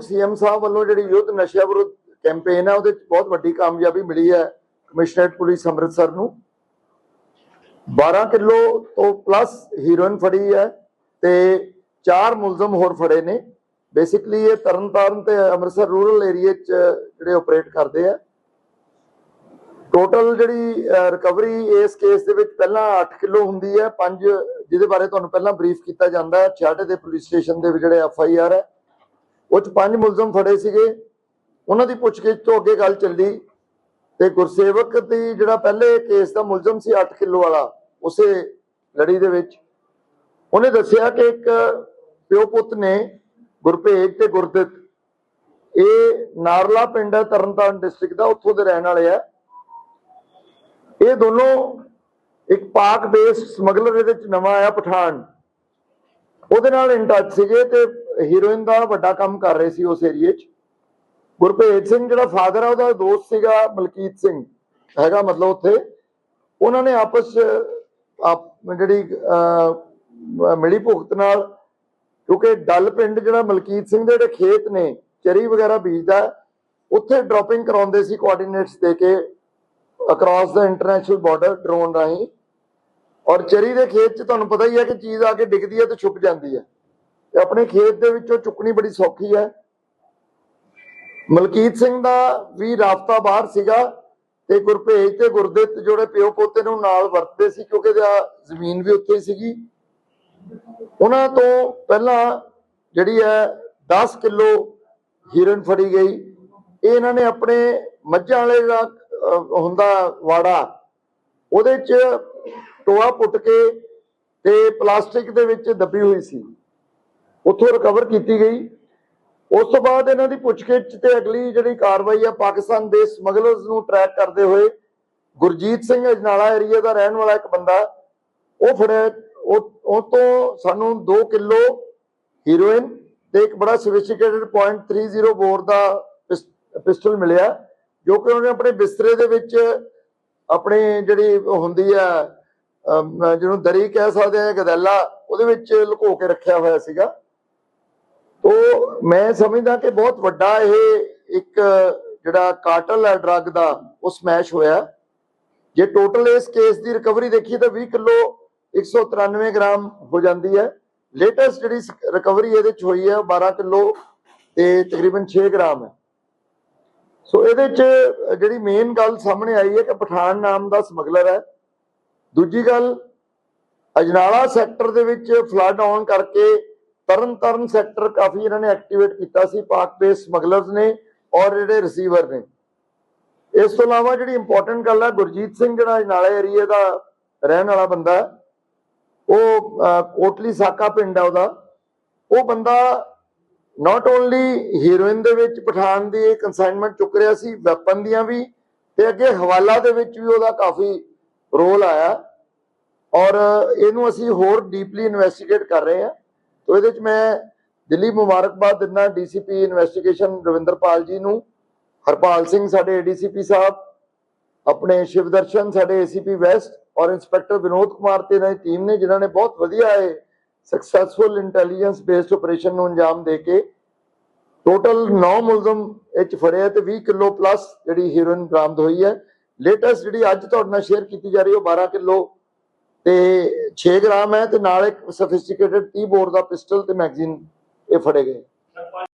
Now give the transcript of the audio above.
ਮਾਨਯੋਗ ਸੀਐਮ ਸਾਹਿਬ ਵੱਲੋਂ ਜਿਹੜੀ ਯੁੱਧ ਨਸ਼ਾ ਵਿਰੁੱਧ ਕੈਂਪੇਨ ਹੈ ਉਹਦੇ ਬਹੁਤ ਵੱਡੀ ਕਾਮਯਾਬੀ ਮਿਲੀ ਹੈ ਕਮਿਸ਼ਨਰੇਟ ਪੁਲਿਸ ਅੰਮ੍ਰਿਤਸਰ ਨੂੰ। 12 ਕਿਲੋ ਤੋਂ ਪਲੱਸ ਹੀਰੋਇਨ ਫੜੀ ਹੈ ਤੇ ਚਾਰ ਮੁਲਜ਼ਮ ਹੋਰ ਫੜੇ ਨੇ। ਬੇਸਿਕਲੀ ਇਹ ਤਰਨਤਾਰਨ ਤੇ ਅੰਮ੍ਰਿਤਸਰ ਰੂਰਲ ਏਰੀਆ 'ਚ ਜਿਹੜੇ ਆਪਰੇਟ ਕਰਦੇ ਆ। ਟੋਟਲ ਜਿਹੜੀ ਰਿਕਵਰੀ ਇਸ ਕੇਸ ਦੇ ਵਿੱਚ ਪਹਿਲਾਂ 8 ਕਿਲੋ ਹੁੰਦੀ ਹੈ, ਪੰਜ ਜਿਹਦੇ ਬਾਰੇ ਤੁਹਾਨੂੰ ਪਹਿਲਾਂ ਬਰੀਫ ਕੀਤਾ ਜਾਂਦਾ ਹੈ। ਛਾੜੇ ਦੇ ਪੁਲਿਸ ਸਟੇਸ਼ਨ ਦੇ ਜਿਹੜੇ ਐਫ ਆਈ ਆਰ ਹੈ। ਉਹ ਚ ਪੰਜ ਮੁਲਜ਼ਮ ਫੜੇ ਸੀਗੇ। ਉਹਨਾਂ ਦੀ ਪੁੱਛਗਿੱਛ ਤੋਂ ਅੱਗੇ ਗੱਲ ਚੱਲੀ ਤੇ ਗੁਰਸੇਵਕ ਦੀ ਜਿਹੜਾ ਪਹਿਲੇ ਕੇਸ ਦਾ ਮੁਲਜ਼ਮ ਸੀ 8 ਕਿਲੋ ਵਾਲਾ, ਉਸੇ ਲੜੀ ਦੇ ਵਿੱਚ। ਉਹਨੇ ਦੱਸਿਆ ਕਿ ਇੱਕ ਪਿਓ ਪੁੱਤ ਨੇ ਗੁਰਭੇਜ ਤੇ ਗੁਰਦਿੱਤ। ਇਹ ਨਾਰਲਾ ਪਿੰਡ ਹੈ, ਤਰਨਤਾਰਨ ਡਿਸਟ੍ਰਿਕਟ ਦਾ, ਉੱਥੋਂ ਦੇ ਰਹਿਣ ਵਾਲੇ ਆ। ਇਹ ਦੋਨੋਂ ਇੱਕ ਪਾਕ ਬੇਸਡ ਸਮਗਲਰ ਇਹਦੇ ਵਿੱਚ ਨਵਾਂ ਆਇਆ ਪਠਾਨ। ਉਹਦੇ ਨਾਲ ਇਨ ਟੱਚ ਸੀਗੇ ਤੇ ਹੀਰੋਇਨ ਦਾ ਵੱਡਾ ਕੰਮ ਕਰ ਰਹੇ ਸੀ ਉਸ ਏਰੀਏ 'ਚ। ਗੁਰਭੇਜ ਸਿੰਘ ਜਿਹੜਾ ਫਾਦਰ ਆ, ਉਹਦਾ ਦੋਸਤ ਸੀਗਾ ਮਲਕੀਤ ਸਿੰਘ, ਹੈਗਾ ਮਤਲਬ ਉੱਥੇ। ਉਹਨਾਂ ਨੇ ਆਪਸ ਆਪ ਜਿਹੜੀ ਮਿਲੀ ਭੁਗਤ ਨਾਲ, ਕਿਉਂਕਿ ਡੱਲ ਪਿੰਡ ਜਿਹੜਾ ਮਲਕੀਤ ਸਿੰਘ ਦੇ ਜਿਹੜੇ ਖੇਤ ਨੇ, ਚਰੀ ਵਗੈਰਾ ਬੀਜਦਾ, ਉੱਥੇ ਡ੍ਰੌਪਿੰਗ ਕਰਾਉਂਦੇ ਸੀ ਕੋਆਰਡੀਨੇਟਸ ਦੇ ਕੇ ਅਕ੍ਰੋਸ ਦਾ ਇੰਟਰਨੈਸ਼ਨਲ ਬਾਰਡਰ ਡਰੋਨ ਰਾਹੀਂ। ਔਰ ਚਰੀ ਦੇ ਖੇਤ 'ਚ ਤੁਹਾਨੂੰ ਪਤਾ ਹੀ ਹੈ ਕਿ ਚੀਜ਼ ਆ ਕੇ ਡਿੱਗਦੀ ਹੈ ਤੇ ਛੁਪ ਜਾਂਦੀ ਹੈ ਤੇ ਆਪਣੇ ਖੇਤ ਦੇ ਵਿੱਚੋਂ ਚੁੱਕਣੀ ਬੜੀ ਸੌਖੀ ਹੈ। ਮਲਕੀਤ ਸਿੰਘ ਦਾ ਵੀ ਰਾਫਤਾ ਬਾਹਰ ਸੀਗਾ ਤੇ ਗੁਰਭੇਜ ਤੇ ਗੁਰਦਿੱਤ ਜਿਹੜੇ ਪਿਓ ਪੋਤੇ ਨੂੰ ਨਾਲ ਵਰਤਦੇ ਸੀ ਕਿਉਂਕਿ ਜ਼ਮੀਨ ਵੀ ਉੱਥੇ ਹੀ ਸੀਗੀ। ਉਹਨਾਂ ਤੋਂ ਪਹਿਲਾਂ ਜਿਹੜੀ ਹੈ 10 ਕਿਲੋ ਹੀਰਨ ਫੜੀ ਗਈ। ਇਹ ਇਹਨਾਂ ਨੇ ਆਪਣੇ ਮੱਝਾਂ ਵਾਲੇ ਦਾ ਹੁੰਦਾ ਵਾੜਾ, ਉਹਦੇ ਚ ਟੋਆ ਪੁੱਟ ਕੇ ਤੇ ਪਲਾਸਟਿਕ ਦੇ ਵਿੱਚ ਦੱਬੀ ਹੋਈ ਸੀ। ਉੱਥੋਂ ਰਿਕਵਰ ਕੀਤੀ ਗਈ। ਉਸ ਤੋਂ ਬਾਅਦ ਇਹਨਾਂ ਦੀ ਪੁੱਛਗਿੱਛ ਤੇ ਅਗਲੀ ਜਿਹੜੀ ਕਾਰਵਾਈ ਆ, ਪਾਕਿਸਤਾਨ ਦੇ ਸਮਗਲਰਸ ਨੂੰ ਟਰੈਕ ਕਰਦੇ ਹੋਏ ਗੁਰਜੀਤ ਸਿੰਘ ਅਜਨਾਲਾ ਏਰੀਆ ਦਾ ਰਹਿਣ ਵਾਲਾ ਇੱਕ ਬੰਦਾ, ਉਹ ਫੜਿਆ, ਉਹ ਤੋਂ ਸਾਨੂੰ 2 ਕਿਲੋ ਹੀਰੋਇਨ ਤੇ ਇੱਕ ਬੜਾ ਸੋਫਿਸਟੀਕੇਟਡ .30 ਬੋਰ ਦਾ ਪਿਸਟਲ ਮਿਲਿਆ, ਜੋ ਕਿ ਉਹਨੇ ਆਪਣੇ ਬਿਸਤਰੇ ਦੇ ਵਿੱਚ ਆਪਣੀ ਜਿਹੜੀ ਹੁੰਦੀ ਆ ਜਿਹਨੂੰ ਦਰੀ ਕਹਿ ਸਕਦੇ ਆ ਗਦੈਲਾ, ਉਹਦੇ ਵਿੱਚ ਲੁਕੋ ਕੇ ਰੱਖਿਆ ਹੋਇਆ ਸੀਗਾ। ਤੋ ਮੈਂ ਸਮਝਦਾ ਕਿ ਬਹੁਤ ਵੱਡਾ ਇਹ ਇੱਕ ਜਿਹੜਾ ਕਾਟਲ ਹੈ ਡਰੱਗ ਦਾ, ਉਹ ਸਮੈਸ਼ ਹੋਇਆ। ਜੇ ਟੋਟਲ ਇਸ ਕੇਸ ਦੀ ਰਿਕਵਰੀ ਦੇਖੀਏ ਤਾਂ 20 ਕਿਲੋ 193 ਗ੍ਰਾਮ ਹੋ ਜਾਂਦੀ ਹੈ। ਲੇਟੈਸਟ ਜਿਹੜੀ ਰਿਕਵਰੀ ਇਹਦੇ ਚ ਹੋਈ ਹੈ, ਉਹ 12 ਕਿਲੋ ਤੇ ਤਕਰੀਬਨ 6 ਗ੍ਰਾਮ ਹੈ। ਸੋ ਇਹਦੇ ਚ ਜਿਹੜੀ ਮੇਨ ਗੱਲ ਸਾਹਮਣੇ ਆਈ ਹੈ ਕਿ ਪਠਾਨ ਨਾਮ ਦਾ ਸਮਗਲਰ ਹੈ। ਦੂਜੀ ਗੱਲ, ਅਜਨਾਲਾ ਸੈਕਟਰ ਦੇ ਵਿੱਚ ਫਲੱਡ ਆਉਣ ਕਰਕੇ ਤਰਨ ਤਾਰਨ ਸੈਕਟਰ ਕਾਫੀ ਇਹਨਾਂ ਨੇ ਐਕਟੀਵੇਟ ਕੀਤਾ ਸੀ, ਪਾਕ ਬੇਸ ਸਮਗਲਰਸ ਨੇ ਔਰ ਜਿਹੜੇ ਰਿਸੀਵਰ ਨੇ। ਇਸ ਤੋਂ ਇਲਾਵਾ ਜਿਹੜੀ ਇੰਪੋਰਟੈਂਟ ਗੱਲ ਹੈ ਗੁਰਜੀਤ ਸਿੰਘ ਜਿਹੜਾ ਅਜਨਾਲਾ ਏਰੀਏ ਦਾ ਰਹਿਣ ਵਾਲਾ ਬੰਦਾ ਉਹ ਕੋਟਲੀ ਸਾਕਾ ਪਿੰਡ ਹੈ ਉਹਦਾ। ਉਹ ਬੰਦਾ ਨਾਟ ਓਨਲੀ ਹੀਰੋਇਨ ਦੇ ਵਿੱਚ ਪਠਾਨ ਦੀ ਕੰਸਾਈਨਮੈਂਟ ਚੁੱਕ ਰਿਹਾ ਸੀ ਵੈਪਨ ਦੀਆਂ ਵੀ ਤੇ ਅੱਗੇ ਹਵਾਲਾ ਦੇ ਵਿੱਚ ਵੀ ਉਹਦਾ ਕਾਫੀ ਰੋਲ ਆਇਆ। ਔਰ ਇਹਨੂੰ ਅਸੀਂ ਹੋਰ ਡੀਪਲੀ ਇਨਵੈਸਟੀਗੇਟ ਕਰ ਰਹੇ ਹਾਂ। ਤੋ ਇਹਦੇ ਚ ਮੈਂ ਦਿੱਲੀ ਮੁਬਾਰਕਬਾਦ ਦਿੰਦਾ ਡੀਸੀਪੀ ਇਨਵੈਸਟੀਗੇਸ਼ਨ ਰਵਿੰਦਰਪਾਲ ਜੀ ਨੂੰ। ਹਰਪਾਲ ਸਿੰਘ ਸਾਡੇ ਏਡੀਸੀਪੀ ਸਾਹਿਬ, ਆਪਣੇ ਸ਼ਿਵਦਰਸ਼ਨ ਸਾਡੇ ਏਸੀਪੀ ਵੈਸਟ ਔਰ ਇੰਸਪੈਕਟਰ ਵਿਨੋਦ ਕੁਮਾਰ ਤੇ ਇਹਨਾਂ ਦੀ ਟੀਮ ਨੇ, ਜਿਨ੍ਹਾਂ ਨੇ ਬਹੁਤ ਵਧੀਆ ਇਹ ਸਕਸੈਸਫੁਲ ਇੰਟੈਲੀਜੈਂਸ ਬੇਸਡ ਆਪਰੇਸ਼ਨ ਨੂੰ ਅੰਜਾਮ ਦੇ ਕੇ ਟੋਟਲ 9 ਮੁਲਜ਼ਮ ਇਹ 'ਚ ਫੜੇ ਆ ਤੇ 20 ਕਿਲੋ ਪਲੱਸ ਜਿਹੜੀ ਹੀਰੋਇਨ ਬਰਾਮਦ ਹੋਈ ਹੈ। ਲੇਟੈਸਟ ਜਿਹੜੀ ਅੱਜ ਤੁਹਾਡੇ ਨਾਲ ਸ਼ੇਅਰ ਕੀਤੀ ਜਾ ਰਹੀ ਹੈ ਉਹ 12 ਕਿਲੋ ਤੇ 6 ਗ੍ਰਾਮ ਹੈ ਤੇ ਨਾਲ ਇੱਕ ਸਫਿਸਟੀਕੇਟਡ 30 ਬੋਰ ਦਾ ਪਿਸਟਲ ਤੇ ਮੈਗਜ਼ੀਨ ਇਹ ਫੜੇ ਗਏ।